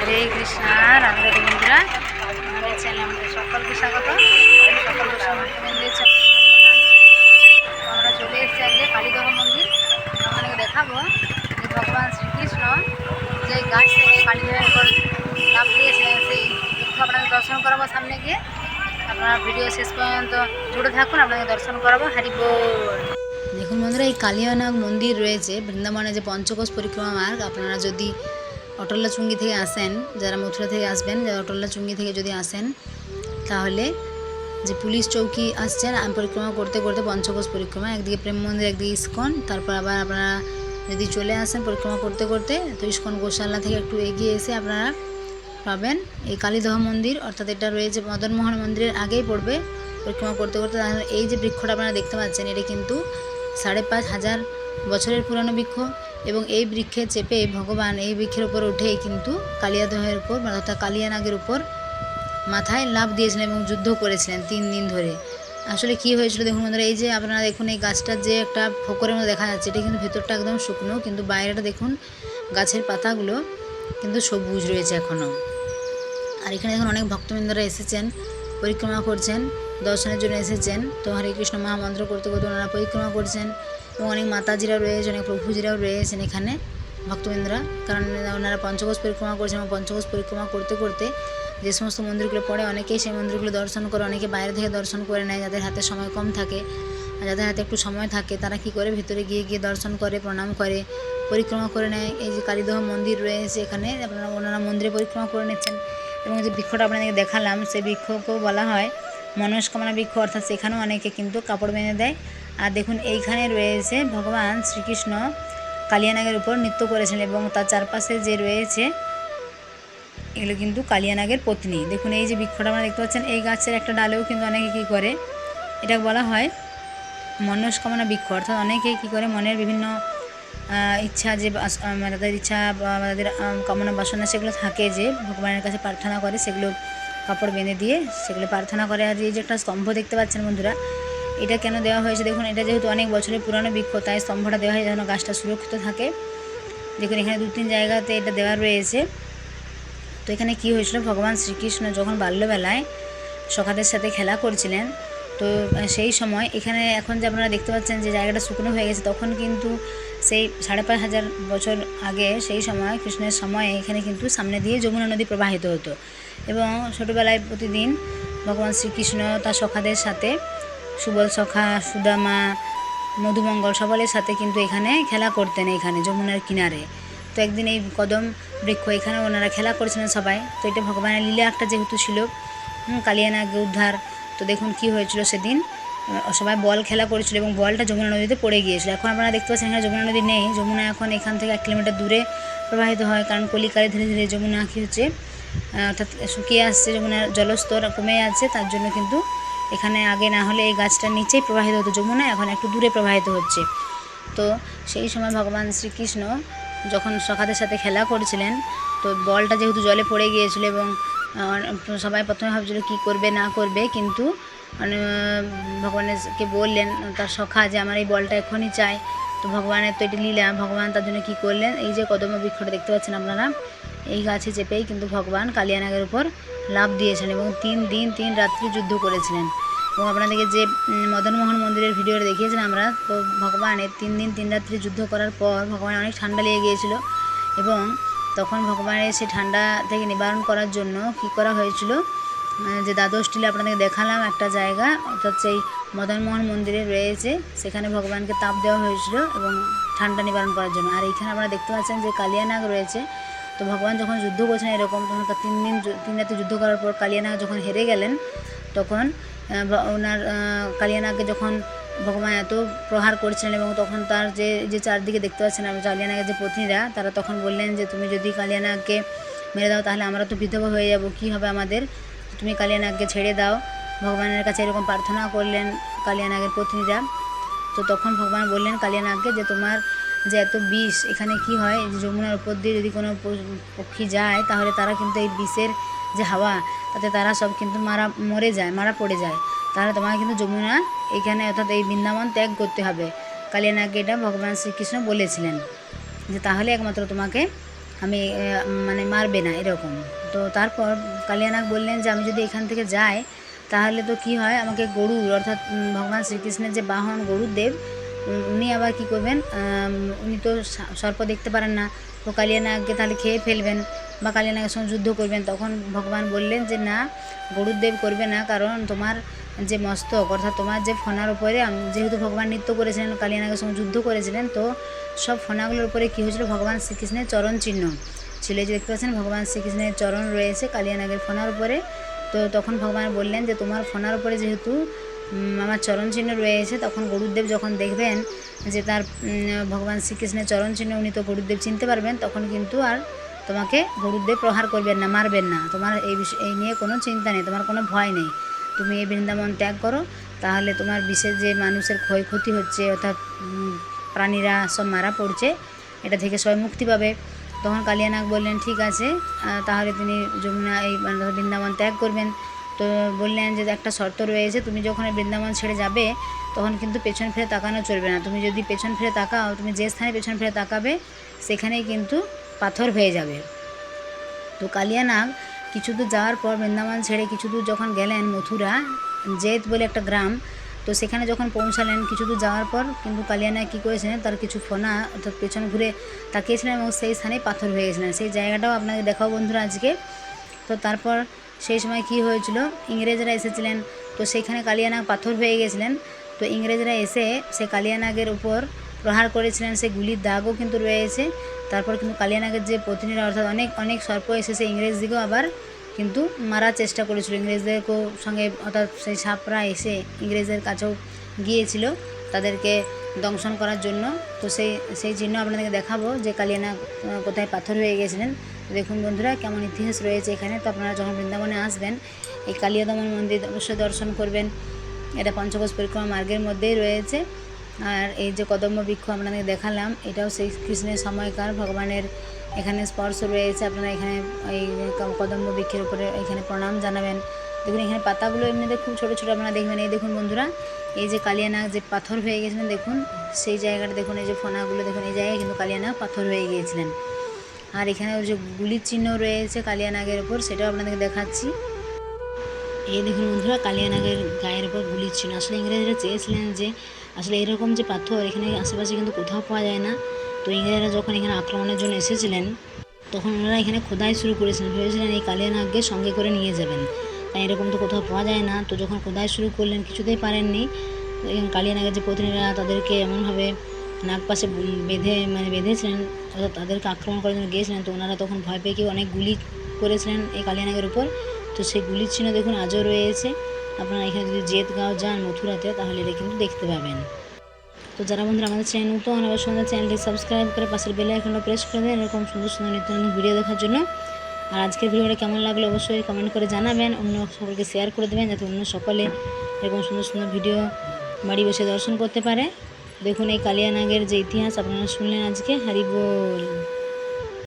হরে কৃষ্ণ রাধে বন্ধুরা আমাদের চ্যানেলে আমাদের সকলকে স্বাগত। সকলকে আমরা চলে এসেছি আজকে কালীদহ মন্দির। আপনাকে দেখাবো যে ভগবান শ্রীকৃষ্ণ যে গাছ থেকে কালীদহের উপর লাভ দিয়েছিলেন, সেই বৃক্ষ আপনাদের দর্শন করাবো সামনে গিয়ে। আপনারা ভিডিও শেষ পর্যন্ত জুড়ে থাকুন আপনাকে দর্শন করাবো। হারি বল। দেখুন বন্ধুরা, এই কালিয়ানাগ মন্দির রয়েছে, বৃন্দাবনে যে পঞ্চকোষ পরিক্রমা মার্গ। আপনারা যদি অটল্লা চুঙ্গি থেকে আসেন, যারা মথুরা থেকে আসবেন, যারা অটল্লা চুঙ্গি থেকে যদি আসেন, তাহলে যে পুলিশ চৌকি আসছেন, আম পরিক্রমা করতে করতে পঞ্চকোষ পরিক্রমা, একদিকে প্রেম মন্দির, একদিকে ইস্কন, তারপর আবার আপনারা যদি চলে আসেন পরিক্রমা করতে করতে, তো ইস্কন গোশালা থেকে একটু এগিয়ে এসে আপনারা পাবেন এই কালীদহ মন্দির, অর্থাৎ এটা রয়েছে মদনমোহন মন্দিরের আগেই পড়বে পরিক্রমা করতে করতে। এই যে বৃক্ষটা আপনারা দেখতে পাচ্ছেন, এটা কিন্তু সাড়ে পাঁচ হাজার বছরের পুরনো বৃক্ষ। এবং এই বৃক্ষে চেপে ভগবান এই বৃক্ষের উপর উঠেই কিন্তু কালিয়াদহের উপর মানে অর্থাৎ কালিয়ানাগের উপর মাথায় লাভ দিয়েছিলেন এবং যুদ্ধ করেছিলেন তিন দিন ধরে। আসলে কি হয়েছিল দেখুন বন্ধুরা, এই যে আপনারা দেখুন এই গাছটার যে একটা ফোকরের মধ্যে দেখা যাচ্ছে, এটা কিন্তু ভেতরটা একদম শুকনো, কিন্তু বাইরেটা দেখুন গাছের পাতাগুলো কিন্তু সবুজ রয়েছে এখনও আর এখানে দেখুন অনেক ভক্তবৃন্দরা এসেছেন, পরিক্রমা করছেন, দর্শনের জন্য এসেছেন। তো হরে কৃষ্ণ মহামন্ত্র করতে করতে ওনারা পরিক্রমা করছেন। এবং অনেক মাতাজিরা রয়েছে, অনেক প্রভুজিরাও রয়েছেন এখানে, ভক্তবৃন্দরা। কারণ ওনারা পঞ্চকোষ পরিক্রমা করছেন এবং পঞ্চকোষ পরিক্রমা করতে করতে যে সমস্ত মন্দিরগুলো পড়ে, অনেকেই সেই মন্দিরগুলো দর্শন করে, অনেকে বাইরে থেকে দর্শন করে নেয়, যাদের হাতে সময় কম থাকে। যাদের হাতে একটু সময় থাকে, তারা কি করে? ভিতরে গিয়ে গিয়ে দর্শন করে, প্রণাম করে, পরিক্রমা করে নেয়। এই যে কালীদহ মন্দির রয়েছে এখানে, আপনারা ওনারা মন্দিরে পরিক্রমা করে নিচ্ছেন। এবং যে বৃক্ষটা আপনাদেরকে দেখালাম, সেই বৃক্ষকেও বলা হয় মনস্কামনা বৃক্ষ অর্থাৎ সেখানেও অনেকে কিন্তু কাপড় বেঁধে দেয়। আর দেখুন, এইখানে রয়েছে ভগবান শ্রীকৃষ্ণ কালিয়ানাগের উপর নৃত্য করেছেন এবং তার চারপাশে যে রয়েছে, এগুলো কিন্তু কালিয়ানাগের পত্নী। দেখুন, এই যে বৃক্ষটা আমরা দেখতে পাচ্ছেন, এই গাছের একটা ডালেও কিন্তু অনেকে কী করে এটা বলা হয় মনস্কামনা বৃক্ষ অর্থাৎ অনেকে কী করে মনের বিভিন্ন ইচ্ছা যে মানে তাদের ইচ্ছা বা, তাদের কামনা বাসনা সেগুলো থাকে যে ভগবানের কাছে প্রার্থনা করে, সেগুলো কাপড় বেঁধে দিয়ে সেগুলো প্রার্থনা করে। আর এই যে একটা স্তম্ভ দেখতে পাচ্ছেন বন্ধুরা, এটা কেন দেওয়া হয়েছে? দেখুন, এটা যেহেতু অনেক বছরের পুরানো বৃক্ষ, তাই স্তম্ভটা দেওয়া হয় যেন গাছটা সুরক্ষিত থাকে। দেখুন, এখানে দু তিন জায়গাতে এটা দেওয়া রয়েছে। তো এখানে কি হয়েছিল? ভগবান শ্রীকৃষ্ণ যখন বাল্যবেলায় সখাদের সাথে খেলা করছিলেন তো সেই সময় এখানে এখন যে আপনারা দেখতে পাচ্ছেন যে জায়গাটা শুকনো হয়ে গেছে তখন কিন্তু সেই সাড়ে পাঁচ হাজার বছর আগে সেই সময় কৃষ্ণের সময়ে এখানে কিন্তু সামনে দিয়ে যমুনা নদী প্রবাহিত হতো। এবং ছোটোবেলায় প্রতিদিন ভগবান শ্রীকৃষ্ণ তার সখাদের সাথে সুবল সখা সুদামা মধুমঙ্গল সকলের সাথে কিন্তু এখানে খেলা করতেন এখানে যমুনার কিনারে। তো একদিন এই কদম বৃক্ষ এখানে ওনারা খেলা করেছিলেন সবাই। তো এটা ভগবানের লীলা একটা যেহেতু ছিল হুম, কালিয়ানাগে উদ্ধার তো দেখুন কি হয়েছিল সেদিন। সবাই বল খেলা করেছিল এবং বলটা যমুনা নদীতে পড়ে গিয়েছিল। এখন আপনারা দেখতে পাচ্ছেন এখানে যমুনা নদী নেই। যমুনা এখন এখান থেকে এক কিলোমিটার দূরে প্রবাহিত হয়, কারণ কলিকালে ধীরে ধীরে যমুনা কি হচ্ছে অর্থাৎ শুকিয়ে আসছে, যমুনার জলস্তর কমে যাচ্ছে, তার জন্য কিন্তু এখানে আগে না হলে এই গাছটার নিচেই প্রবাহিত হতো। যমুনা এখন একটু দূরে প্রবাহিত হচ্ছে। তো সেই সময় ভগবান শ্রীকৃষ্ণ যখন সখাদের সাথে খেলা করছিলেন তো বলটা যেহেতু জলে পড়ে গিয়েছিল এবং সবাই প্রথমে ভাবছিল কী করবে না করবে কিন্তু মানে, আহ, ভগবানেরকে বললেন তার সখা যে আমার এই বলটা এখনই চাই। তো ভগবানের তো এটি লীলা ভগবান তার জন্য কী করলেন? এই যে কদম বৃক্ষটা দেখতে পাচ্ছেন আপনারা এই গাছে চেপেই কিন্তু ভগবান কালিয়ানাগের উপর লাভ দিয়েছিলেন এবং তিন দিন তিন রাত্রি যুদ্ধ করেছিলেন। এবং আপনাদেরকে যে মদনমোহন মন্দিরের ভিডিওটা দেখিয়েছিলাম আমরা, তো ভগবানের তিন দিন তিন রাত্রি যুদ্ধ করার পর ভগবান অনেক ঠান্ডা লেগে গিয়েছিল এবং তখন ভগবানের সেই ঠান্ডা থেকে নিবারণ করার জন্য কি করা হয়েছিল যে দ্বাদশ টিলে আপনাদেরকে দেখালাম একটা জায়গা, অর্থাৎ সেই মদনমোহন মন্দিরে রয়েছে, সেখানে ভগবানকে তাপ দেওয়া হয়েছিল এবং ঠান্ডা নিবারণ করার জন্য। আর এইখানে আপনারা দেখতে পাচ্ছেন যে কালিয়ানাগ রয়েছে, তো ভগবান যখন যুদ্ধ করছেন এরকম, তখন তার তিন দিন তিন রাতে যুদ্ধ করার পর কালিয়ানাগ যখন হেরে গেলেন, তখন ওনার আহ, কালিয়ানাগকে যখন ভগবান এত প্রহার করছিলেন এবং তখন তার যে যে চারদিকে দেখতে পাচ্ছেন আমরা কালিয়ানাগের যে পত্নীরা তারা তখন বললেন যে তুমি যদি কালিয়ানাগকে মেরে দাও তাহলে আমরা তো বিধবা হয়ে যাব কী হবে আমাদের? তুমি কালিয়ানাগকে ছেড়ে দাও। ভগবানের কাছে এরকম প্রার্থনা করলেন কালিয়ানাগের পত্নীরা। তো তখন ভগবান বললেন কালিয়ানাগকে যে তোমার যে এত বিষ এখানে কি হয়? যমুনার উপর দিয়ে যদি কোনো পক্ষী যায় তাহলে তারা কিন্তু এই বিষের যে হাওয়া, তাতে তারা সব কিন্তু মারা মরে যায়, মারা পড়ে যায়। তাহলে তোমাকে কিন্তু যমুনা এখানে অর্থাৎ এই বৃন্দাবন ত্যাগ করতে হবে। কালিয়ানাগকে এটা ভগবান শ্রীকৃষ্ণ বলেছিলেন যে, তাহলে একমাত্র তোমাকে আমি মানে মারবে না, এরকম। তো তারপর কালিয়ানাগ বললেন যে, আমি যদি এখান থেকে যাই, তাহলে তো কি হয়? আমাকে গরুর, অর্থাৎ ভগবান শ্রীকৃষ্ণের যে বাহন গরুর দেব উনি আবার কি করবেন? উনি তো সর্প দেখতে পারেন না। তো কালিয়ানাগকে তাহলে খেয়ে ফেলবেন। বা কালিয়ানাগের সঙ্গে যুদ্ধ করবেন, তখন ভগবান বললেন যে, না, গরুদেব করবে না, কারণ তোমার যে মস্তক, অর্থাৎ তোমার যে ফোনার উপরে যেহেতু ভগবান নৃত্য করেছিলেন কালিয়ানাগের সঙ্গে যুদ্ধ করেছিলেন, তো সব ফোনাগুলোর উপরে কী হয়েছিল? ভগবান শ্রীকৃষ্ণের চরণ চিহ্ন ছিল। যে দেখতে পাচ্ছেন, ভগবান শ্রীকৃষ্ণের চরণ রয়েছে কালিয়ানাগের ফোনার উপরে। তো তখন ভগবান বললেন যে, তোমার ফোনার উপরে যেহেতু আমার চরণ চিহ্ন রয়েছে, তখন গরুদেব যখন দেখবেন যে, তার ভগবান শ্রীকৃষ্ণের চরণ চিহ্ন, উনি তো গরুদেব চিনতে পারবেন, তখন কিন্তু আর তোমাকে গরুদেব প্রহার করবেন না, মারবেন না। তোমার এই বিষয়, এই নিয়ে কোনো চিন্তা নেই, তোমার কোনো ভয় নেই। তুমি এই বৃন্দাবন ত্যাগ করো, তাহলে তোমার বিশেষ যে মানুষের ক্ষয়ক্ষতি হচ্ছে, অর্থাৎ প্রাণীরা সব মারা পড়ছে, এটা থেকে সবাই মুক্তি পাবে। তখন কালিয়ানাগ বললেন, ঠিক আছে তাহলে তিনি যমুনা, এই মানে বৃন্দাবন ত্যাগ করবেন। তো বললেন যে, একটা শর্ত রয়েছে, তুমি যখন বৃন্দাবন ছেড়ে যাবে, তখন কিন্তু পেছন ফিরে তাকানো চলবে না। তুমি যদি পেছন ফিরে তাকাও, তুমি যে স্থানে পেছন ফিরে তাকাবে, সেখানেই কিন্তু পাথর হয়ে যাবে। তো কালিয়ানাগ, কিছু দূর যাওয়ার পর বৃন্দাবন ছেড়ে কিছু দূর যখন গেলেন মথুরা, জেত বলে একটা গ্রাম, তো সেখানে যখন পৌঁছালেন কিছু দূর যাওয়ার পর, কিন্তু কালিয়ানাগ কী করেছিলেন, তার কিছু ফোনা অর্থাৎ পেছন ঘুরে তাকিয়েছিলেন এবং সেই স্থানে পাথর হয়ে গেছিলেন। সেই জায়গাটাও আপনাকে দেখাও বন্ধুরা আজকে। তো তারপর সেই সময় কি হয়েছিল, ইংরেজরা এসেছিলেন, তো সেইখানে কালিয়ানাগ পাথর হয়ে গেছিলেন। তো ইংরেজরা এসে সে কালিয়ানাগের উপর প্রহার করেছিলেন সে গুলির দাগও কিন্তু রয়েছে। তারপর কিন্তু কালিয়ানাগের যে পত্নীরা অর্থাৎ অনেক অনেক সর্প এসে সেই ইংরেজদিকেও আবার কিন্তু মারার চেষ্টা করেছিল। ইংরেজদেরকেও সঙ্গে অর্থাৎ সেই সাপরা এসে ইংরেজদের কাছেও গিয়েছিল তাদেরকে দংশন করার জন্য। তো সেই সেই চিহ্ন আপনাদেরকে দেখাবো যে কালিয়ানাগ আহ, কোথায় পাথর হয়ে গেছিলেন। দেখুন বন্ধুরা কেমন ইতিহাস রয়েছে এখানে। তো আপনারা যখন বৃন্দাবনে আসবেন এই কালিয়া দমন মন্দির অবশ্যই দর্শন করবেন। এটা পঞ্চকোষ পরিক্রমা মার্গের মধ্যেই রয়েছে। আর এই যে কদম্ব বৃক্ষ আপনাদের দেখালাম, এটাও সেই কৃষ্ণের সময়কার ভগবানের এখানে স্পর্শ রয়েছে, আপনারা এখানে এই কদম্ব বৃক্ষের উপরে এখানে প্রণাম জানাবেন। দেখুন, এখানে পাতাগুলো এমনিতে খুব ছোটো ছোটো আপনারা দেখবেন। এই দেখুন বন্ধুরা, এই যে কালিয়ানাগ যে পাথর হয়ে গেছিলেন দেখুন, সেই জায়গাটা দেখুন, এই যে ফোনাগুলো, দেখুন, এই জায়গায় কিন্তু কালিয়ানাগ পাথর হয়ে গিয়েছিলেন। আর এখানে ওই যে গুলির চিহ্ন রয়েছে কালিয়ানাগের ওপর সেটাও আপনাদেরকে দেখাচ্ছি। এই দেখুন বন্ধুরা, কালিয়ানাগের গায়ের উপর গুলির চিহ্ন। আসলে ইংরেজরা চেয়েছিলেন যে আসলে এরকম যে পাথর, এখানে আশেপাশে কিন্তু কোথাও পাওয়া যায় না। তো ইংরেজরা যখন এখানে আক্রমণের জন্য এসেছিলেন, তখন ওনারা এখানে খোদাই শুরু করেছিলেন ভেবেছিলেন এই কালিয়ানাগকে সঙ্গে করে নিয়ে যাবেন। তাই এরকম তো কোথাও পাওয়া যায় না। তো যখন খোদাই শুরু করলেন, কিছুতেই পারেননি। তো এখানে কালিয়ানাগের যে প্রতিনিধিরা তাদেরকে এমনভাবে নাক পাশে বেঁধে মানে বেঁধেছিলেন, অর্থাৎ তাদেরকে আক্রমণ করার জন্য গিয়েছিলেন, তো ওনারা তখন ভয় পেয়ে অনেক গুলি করেছিলেন এই কালিয়ানাগের উপর। তো সেই গুলির চিহ্ন দেখুন আজও রয়েছে। আপনারা এখানে যদি জেতগাঁও যান মথুরাতে, তাহলে এটা কিন্তু দেখতে পাবেন। তো যারা বন্ধুরা আমাদের চ্যানেল নতুন আমার সঙ্গে চ্যানেলটি সাবস্ক্রাইব করে পাশের বেলে আইকনটা প্রেস করে দেন, এরকম সুন্দর সুন্দর নিত্য নতুন ভিডিও দেখার জন্য। আর আজকের ভিডিওটা কেমন লাগল অবশ্যই কমেন্ট করে জানাবেন, অন্য সকলকে শেয়ার করে দেবেন, যাতে অন্য সকলে এরকম সুন্দর সুন্দর ভিডিও বাড়ি বসে দর্শন করতে পারে। দেখুন এই কালিয়ানাগের যে ইতিহাস, আপনারা শুনলেন আজকে হারি বল